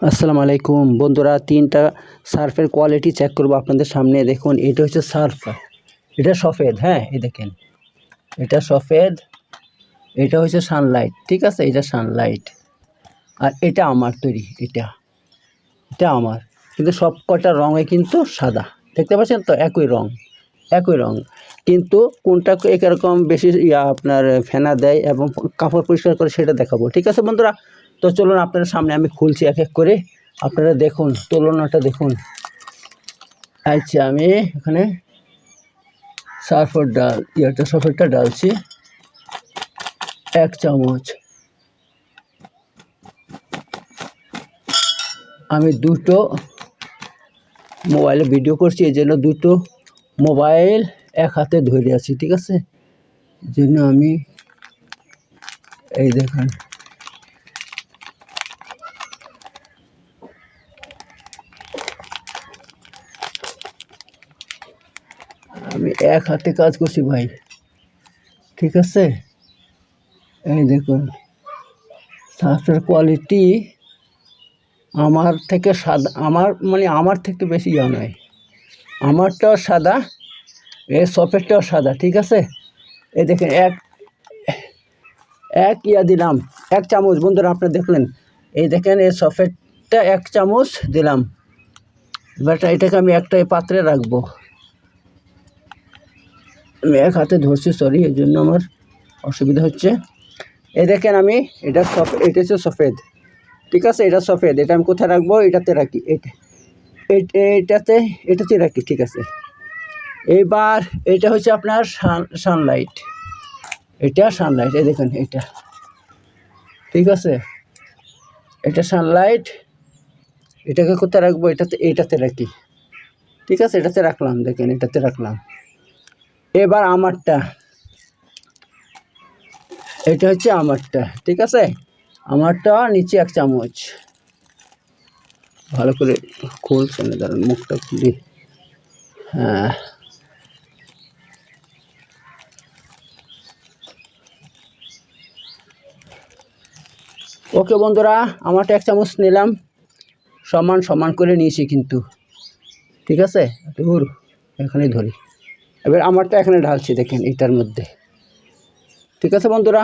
আসসালামু আলাইকুম। বন্ধুরা, তিনটা সার্ফের কোয়ালিটি চেক করব আপনাদের সামনে। দেখুন, এটা হচ্ছে সার্ফ এটা সফেদ হ্যাঁ এই দেখেন। এটা সফেদ, এটা হচ্ছে সানলাইট ঠিক আছে? এটা সানলাইট আর এটা আমার তৈরি, এটা। এটা আমার। কিন্তু সব কটা রঙে কিন্তু সাদা। দেখতে পাচ্ছেন তো? একই রং একই রং। কিন্তু কোনটা একরকম বেশি আপনার ফেনা দেয় এবং কাপড় পরিষ্কার করে সেটা দেখাবো। ঠিক আছে বন্ধুরা? তো চলুন আপনাদের সামনে আমি খুলছি এক এক করে। আপনারা দেখুন, তুলনাটা দেখুন। আচ্ছা আমি এখানে সার্ফার ডাল, ইয়াটা, সার্ফারটা ডালছি। এক চামচ। আমি দুটো মোবাইলে ভিডিও করছি, এই জন্য দুটো মোবাইল এক হাতে ধরে আছি, ঠিক আছে? জন্য আমি, এই দেখুন। আমি এক হাতে কাজ করছি ভাই। ঠিক আছে? এই দেখুন সার্ফের কোয়ালিটি আমার থেকে সাদা, আমার মানে আমার থেকে বেশি ইয়া নয় আমারটাও সাদা এ সফেরটাও সাদা, ঠিক আছে? এই দেখেন, এক এক ইয়া দিলাম, এক চামচ, বন্ধুরা আপনারা দেখলেন। এই দেখেন, এই সফেরটা এক চামচ দিলাম। এবার এটাকে আমি একটা এই পাত্রে রাখব। আমি এক হাতে ধরছি সরি এই জন্য আমার অসুবিধা হচ্ছে। এ দেখেন আমি, এটা সফ এটা হচ্ছে সফেদ। ঠিক আছে, এটা সফেদ, এটা আমি কোথায় রাখব? এটাতে রাখি, এটা এইটাতে এটাতে রাখি, ঠিক আছে। এইবার এটা হচ্ছে আপনার সান সানলাইট এটা সানলাইট এই দেখেন, এটা। ঠিক আছে? এটা সানলাইট এটাকে কোথায় রাখব? এটাতে এইটাতে রাখি। ঠিক আছে, এটাতে রাখলাম, দেখেন, এটাতে রাখলাম। এবার আমারটা। এটা হচ্ছে আমারটা, ঠিক আছে? আমারটা নিচে এক চামচ। ভালো করে খুলছে না, দাঁড়ান, মুখটা খুলি। হ্যাঁ। ওকে বন্ধুরা, আমারটা এক চামচ নিলাম। সমান সমান করে নিয়েছি কিন্তু। ঠিক আছে? দূর এখানে ধরি। এবার আমারটা এখানে ঢালছি, দেখেন এটার মধ্যে। ঠিক আছে বন্ধুরা?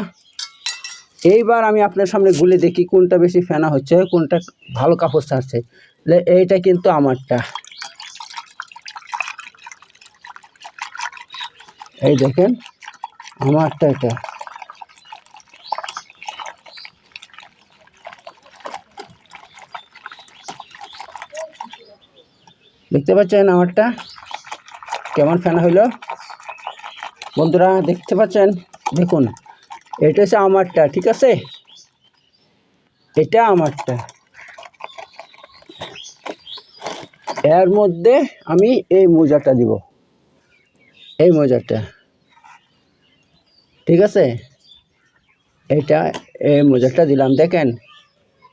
এইবার আমি আপনার সামনে গুলে দেখি কোনটা বেশি ফেনা হচ্ছে, কোনটা ভালো কাপড় ছাড়ছে। এইটা কিন্তু আমারটা। এই দেখেন, আমারটা এটা। দেখতে পাচ্ছেন আমারটা? কেমন ফেনা হইল? বন্ধুরা, দেখতে পাচ্ছেন? দেখুন, এটা হচ্ছে আমারটা, ঠিক আছে? এটা আমারটা। এর মধ্যে আমি এই মোজাটা দিব। এই মোজাটা। ঠিক আছে? এটা এই মোজাটা দিলাম, দেখেন?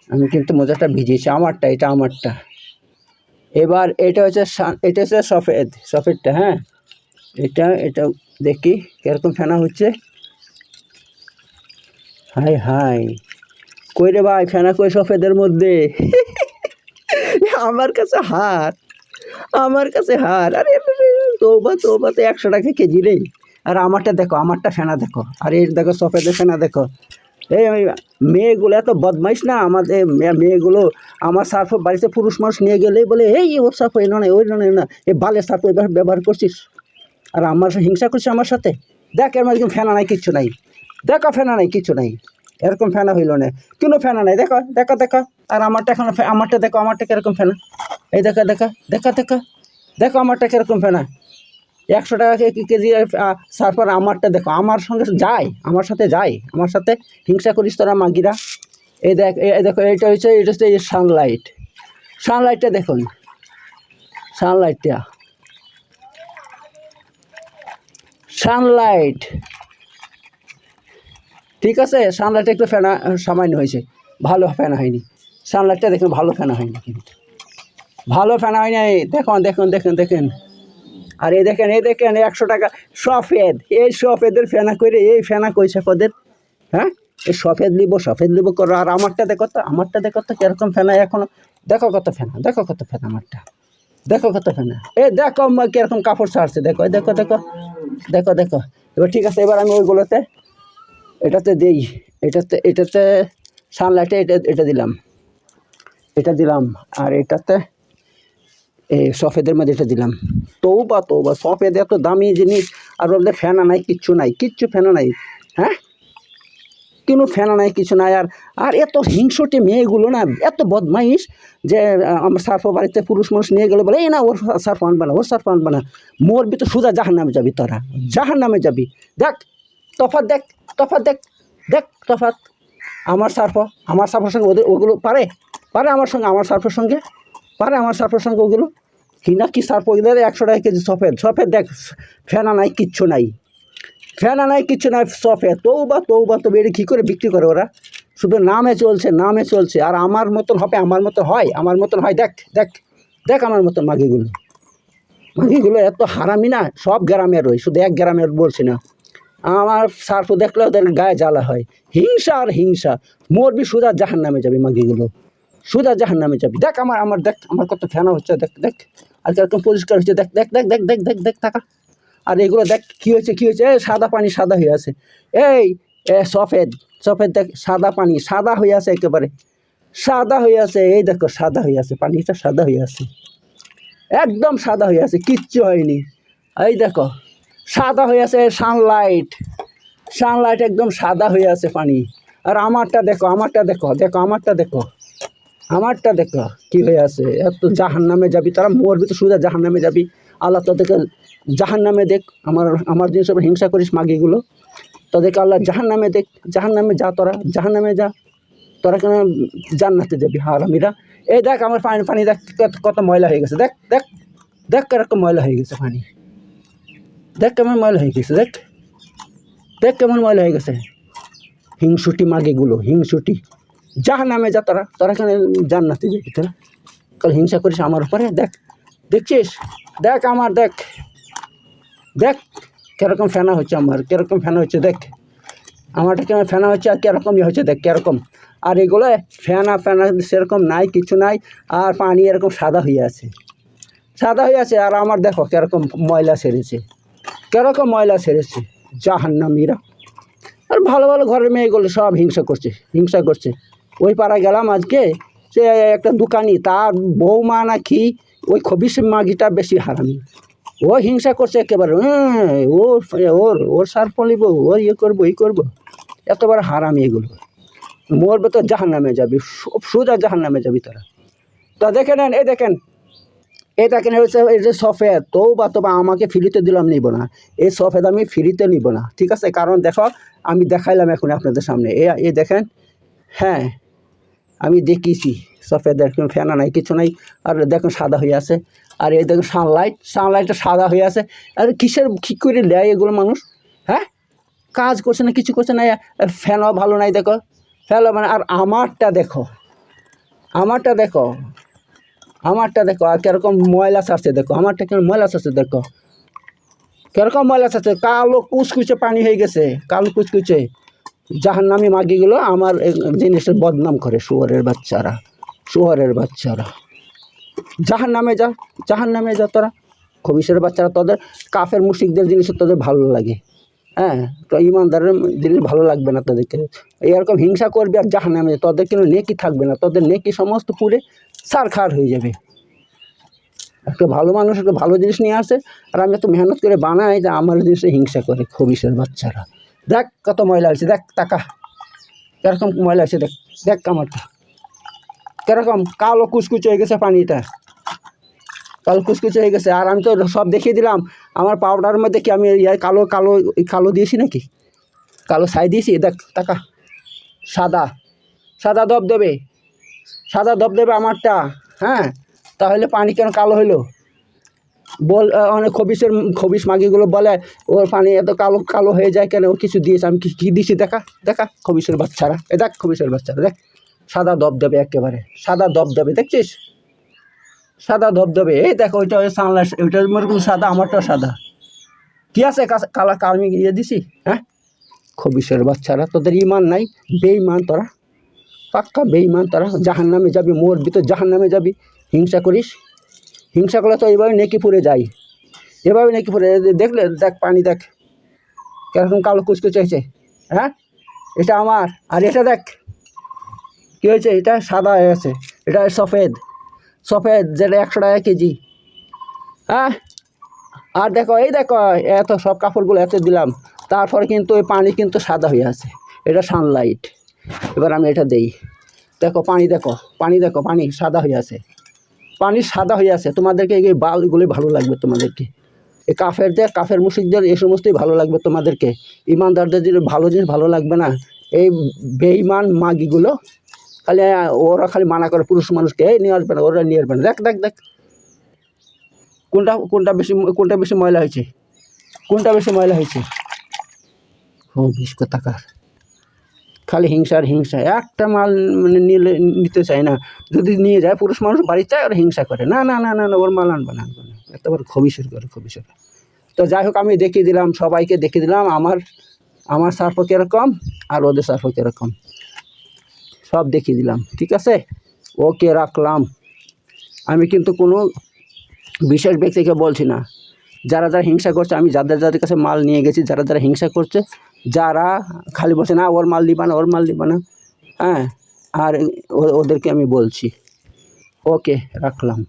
আমি কিন্তু মোজাটা ভিজিয়েছি, আমারটা, এটা আমারটা। এবার এটা হচ্ছে এটা হচ্ছে সফেদ, সফেদটা হ্যাঁ? এটা এটা দেখি কীরকম ফেনা হচ্ছে। Hi hi. কই রে ভাই, ফেনা কই সফেদের মধ্যে? আমার কাছে হার, আমার কাছে হার। আরে তোবা তোবা, তো একশো টাকা কেজি রে আর আমারটা দেখো, আমারটা ফেনা দেখো। আর এই দেখো সফেদের ফেনা দেখো। এই মেয়েগুলো এত বদমাইশ না, আমাদের মেয়েগুলো আমার সার্ফ বাড়িতে পুরুষ মানুষ নিয়ে গেলেই বলে এই ও সার্ফ এই নয় ওই নয় না এই বালের সার্ফ এবার ব্যবহার করছিস? আর আমার হিংসা করছিস আমার সাথে। দেখ এর মধ্যে ফেনা নাই, কিচ্ছু নাই। দেখো ফেনা নাই, কিচ্ছু নাই। এরকম ফেনা হইল না। কোনো ফেনা নাই। দেখো দেখো দেখো, আর আমারটা এখন আমারটা দেখো, আমারটা কীরকম ফেনা। এই দেখো দেখো দেখো দেখো দেখো, আমারটা কীরকম ফেনা। একশো টাকা কেজি সারপর আমারটা দেখো, আমার সঙ্গে যায়, আমার সাথে যায়, আমার সাথে হিংসা করিস তোরা মাগিরা। এই দেখ, এই দেখো এটা হচ্ছে এটা হচ্ছে সানলাইট সানলাইটটা দেখুন। সানলাইটটা সানলাইট ঠিক আছে? সানলাইটটা একটু ফেনা, সামান্য হয়েছে। ভালো ফেনা হয়নি। সানলাইটটা দেখুন, ভালো ফেনা হয়নি কিন্তু। ভালো ফেনা হয়নি। দেখুন দেখুন দেখুন দেখুন। আর এই দেখেন এই দেখেন, একশো টাকা। সফেদ। এই সফেদের ফেনা করে এই ফেনা কইছে কদের হ্যাঁ? সফেদ নিব সফেদ নিব করো। আর আমারটা দেখো তো, আমারটা দেখো তো কীরকম ফেনা, এখনও দেখো কত ফেনা, দেখো কত ফেনা আমারটা, দেখো কত ফেনা। এ দেখো কীরকম কাপড় ছাড়ছে, দেখো দেখো দেখো দেখো দেখো। এবার ঠিক আছে, এবার আমি ওইগুলোতে, এটাতে দেই, এটাতে এটাতে সানলাইটে এটা এটা দিলাম এটা দিলাম, আর এটাতে এই সফেদের মধ্যে এটা দিলাম। তৌবা তৌবা সফেদ এত দামি জিনিস, আর ওদের ফেনা নাই, কিচ্ছু নাই, কিচ্ছু ফেনা নাই হ্যাঁ? কোনো ফেনা নাই, কিছু নাই। আর আর এত হিংসটে মেয়েগুলো না, এত বদমাইশ যে আমার সার্ফ বাড়িতে পুরুষ মানুষ নিয়ে গেলে বলে, এই না, ওর সার্ফ আনবে না, ওর সার্ফ আনবে না। মরবি তো সোজা জাহার নামে যাবি তোরা জাহার নামে যাবি। দেখ তফাত দেখ তফাত দেখ দেখ তফাত আমার সার্ফ, আমার সার্ফের সঙ্গে ওদের, ওগুলো পারে? পারে আমার সঙ্গে, আমার সার্ফের সঙ্গে? পারে আমার সার্ফের সঙ্গে ওগুলো? কি না কি সার্ফ ওদের একশো টাকা কেজি সফেদ সফেদ দেখ, ফেনা নাই, কিচ্ছু নাই। ফেনা নাই কিচ্ছু নাই সফেদ তৌবা তৌবা তবে এটা কী করে বিক্রি করে ওরা শুধু নামে চলছে নামে চলছে আর আমার মতন হবে আমার মতন হয় আমার মতন হয় দেখ দেখ দেখ আমার মতন মাগিগুলো মাগিগুলো এত হারামি না সব গ্রামের ওই শুধু এক গ্রামের বলছি না আমার সার্ফ দেখলে ওদের গায়ে জ্বালা হয় হিংসা আর হিংসা মরবি সুদা জাহান নামে যাবে মাগিগুলো সুদা জাহান নামে যাবি দেখ আমার আমার দেখ আমার কত ফেনা হচ্ছে দেখ দেখ আর কীরকম পরিষ্কার হচ্ছে দেখ দেখ দেখ দেখ দেখ দেখ দেখ টাকা আর এগুলো দেখ কী হয়েছে কী হয়েছে? সাদা পানি সাদা হয়ে আছে। এই, এ সফেদ সফেদ দেখ, সাদা পানি, সাদা হয়ে আছে একেবারে। সাদা হয়ে আছে, এই দেখো, সাদা হয়ে আছে, পানিটা সাদা হয়ে আছে। একদম সাদা হয়ে আছে, কিচ্ছু হয়নি। এই দেখো, সাদা হয়ে আছে সানলাইট সানলাইট একদম সাদা হয়ে আছে পানি। আর আমারটা দেখো আমারটা দেখো দেখো, আমারটা দেখো আমারটা দেখো, কি হয়ে আছে? এত জাহান নামে যাবি, তারা মরবি তো সোজা জাহান নামে যাবি। আল্লাহ তোদেরকে জাহান নামে দেখ, আমার আমার জিনিস উপর হিংসা করিস মাগিগুলো তোদেরকে আল্লাহ জাহান নামে দেখ জাহান নামে যা তোরা জাহান নামে যা। তোরা কেন জান্নাতে যাবি? হারামিরা এই দেখ, আমার পানি পানি দেখ, কত- ময়লা হয়ে গেছে। দেখ দেখ দেখ কীরকম ময়লা হয়ে গেছে পানি। দেখ কেমন ময়লা হয়ে গেছে, দেখ। দেখ কেমন ময়লা হয়ে গেছে। হিংসুটি মাগিগুলো হিংসুটি। যাহা নামে যা তোরা তোরা কেন জান্নাতে যাবি? তোরা কাল হিংসা করিস আমার উপরে? দেখ দেখছিস দেখ আমার, দেখ। দেখ, কীরকম ফেনা হচ্ছে আমার, কীরকম ফেনা হচ্ছে দেখ। আমারটা কেমন ফেনা হচ্ছে আর কীরকমই হচ্ছে দেখ, কীরকম। আর এগুলো ফেনা ফেনা সেরকম নাই, কিছু নাই, আর পানি এরকম সাদা হয়ে আছে। সাদা হয়ে আছে, আর আমার দেখো কীরকম ময়লা সেরেছে কীরকম ময়লা সেরেছে জাহান্নামীরা আর ভালো ভালো ঘরের মেয়েগুলো সব হিংসা করছে হিংসা করছে। ওই পাড়া গেলাম আজকে, সে একটা দোকানি, তার বৌমা না কি ওই খবিস মাগিটা বেশি হারামি। ও হিংসা করছে একেবারে ও ওর ওর সার ফলিব ওর ইয়ে করব, ই করব। এতবার হারামি এগুলো। মরবে তো জাহান নামে যাবি সোজা জাহান নামে যাবি তোরা। তো দেখে নেন, এই দেখেন এই দেখেন হচ্ছে, এই যে সফেদ তো বা তো বা আমাকে ফ্রিতে দিলাম নিব না। এই সফেদ আমি ফ্রিতে নিব না, ঠিক আছে? কারণ দেখো, আমি দেখাইলাম এখন আপনাদের সামনে। এ এ দেখেন হ্যাঁ আমি দেখিয়েছি সফেদ কোনো ফেনা নাই, কিছু নাই, আর দেখুন সাদা হয়ে আছে। আর এই দেখুন সানলাইট সানলাইটটা সাদা হয়ে আছে। আর কিসের, কী করে নেয় এগুলো মানুষ? হ্যাঁ? কাজ করছে না, কিছু করছে না ফ্যানও ভালো নাই, দেখো। ফ্যানও মানে আর আমারটা দেখো। আমারটা দেখো। আমারটা দেখো, আর কীরকম ময়লা ছাড়ছে, দেখো। আমারটা কেমন ময়লা ছাড়ছে, দেখো। কীরকম ময়লা ছাড়ছে, কালো কুচকুচে পানি হয়ে গেছে, কালো কুচকুচে। জাহান নামি মাগিগুলো আমার জিনিসের বদনাম করে, শুয়ারের বাচ্চারা শুয়ারের বাচ্চারা। জাহান নামে যা জাহান নামে যা তোরা খবিসের বাচ্চারা তোদের, কাফের মুশিকদের জিনিস তোদের ভালো লাগে। হ্যাঁ তো ইমানদারের জিনিস ভালো লাগবে না তোদেরকে। এরকম হিংসা করবি আর জাহান নামে তোদের কিন্তু নেকি থাকবে না। তোদের নেকি সমস্ত পুরে সার খার হয়ে যাবে। একটা ভালো মানুষ একটা ভালো জিনিস নিয়ে আসে, আর আমি এত মেহনত করে বানাই যে আমার জিনিসে হিংসা করে খবিসের বাচ্চারা। দেখ কত ময়লা আছে, দেখ টাকা কীরকম ময়লা আছে, দেখ দেখ আমারটা কীরকম? কালো কুচকুচে হয়ে গেছে পানিটা। কালো কুচকুচে হয়ে গেছে। আর আমি তো সব দেখিয়ে দিলাম। আমার পাউডারের মধ্যে কি আমি কালো কালো কালো দিয়েছি নাকি? কালো ছাই দিয়েছি? দেখ, টাকা। সাদা। সাদা দব দেবে। সাদা দব দেবে আমারটা। হ্যাঁ? তাহলে পানি কেন কালো হইল বল অনেক খবিসের, খবিস মাগিগুলো বলে, ওর পানি এত কালো কালো হয়ে যায় কেন? ও কিছু দিয়েছে। আমি কি- কি দিয়েছি? দেখা দেখা। খবিসের বাচ্চারা। এ দেখ, খবিসের বাচ্চারা। দেখ। সাদা দবদবে একেবারে, সাদা দবদবে দেখছিস? সাদা দবদবে এই দেখো, ওইটা ওই ওইটার মরকম সাদা আমারটাও সাদা। কি আছে কালা কালমি ইয়ে দিছি? হ্যাঁ? খবিসের বাচ্চারা, তোদের ইমান নাই বেইমান তোরা। পাক্কা বেইমান তারা জাহান নামে যাবি, মোর ভিতর জাহান নামে যাবি। হিংসা করিস? হিংসা করলে তো এইভাবে নেকি পুরে যাই। এভাবে নেকি পুরে দেখলে, দেখ, পানি দেখ। কেরকম কালো কুচকুচে হয়েছে হ্যাঁ? এটা আমার, আর এটা দেখ কী হয়েছে? এটা সাদা হয়ে গেছে। এটা সফেদ। সফেদ, যেটা একশো টাকা কেজি। হ্যাঁ আর দেখো, এই দেখো, এত সব কাপড়গুলো এত দিলাম। তারপরে কিন্তু ওই পানি কিন্তু সাদা হয়ে আছে। এটা সানলাইট এবার আমি এটা দেই। দেখো, পানি দেখো পানি দেখো, পানি সাদা হয়ে আছে। পানি সাদা হয়ে আছে। তোমাদেরকে এই বালগুলি ভালো লাগবে তোমাদেরকে। এই কাফেরদের, কাফের মুসিদদের এই সমস্তই ভালো লাগবে তোমাদেরকে। ইমানদারদের যদি ভালো জিনিস ভালো লাগবে না, এই বেইমান মাগিগুলো খালি, ওরা খালি মানা করে পুরুষ মানুষকে, এই নিয়ে আসবে না, ওরা নিয়ে আসবে না। দেখ দেখ দেখ। কোনটা কোনটা বেশি কোনটা বেশি ময়লা হয়েছে? কোনটা বেশি ময়লা হয়েছে? ও বিশ টাকার খালি হিংসা আর হিংসা। একটা মাল মানে নিলে, নিতে চায় না। যদি নিয়ে যায়, পুরুষ মানুষ বাড়ি চায় আর হিংসা করে। না না না না না, ওর মাল আনবে না আনবে না। এতবার খবিসের করে খবিসের তো যাই হোক, আমি দেখিয়ে দিলাম, সবাইকে দেখিয়ে দিলাম। আমার আমার সার্ফ কীরকম, আর ওদের সার্ফ কীরকম। সব দেখিয়ে দিলাম, ঠিক আছে? ওকে, রাখলাম। আমি কিন্তু কোনো বিশেষ ব্যক্তিকে বলছি না। যারা যারা হিংসা করছে, আমি যাদের যাদের কাছে মাল নিয়ে গেছি, যারা যারা হিংসা করছে, যারা খালি বলছে না, ওর মাল দিবা না, ওর মাল দিবা না হ্যাঁ? আর ওদেরকে আমি বলছি। ওকে, রাখলাম।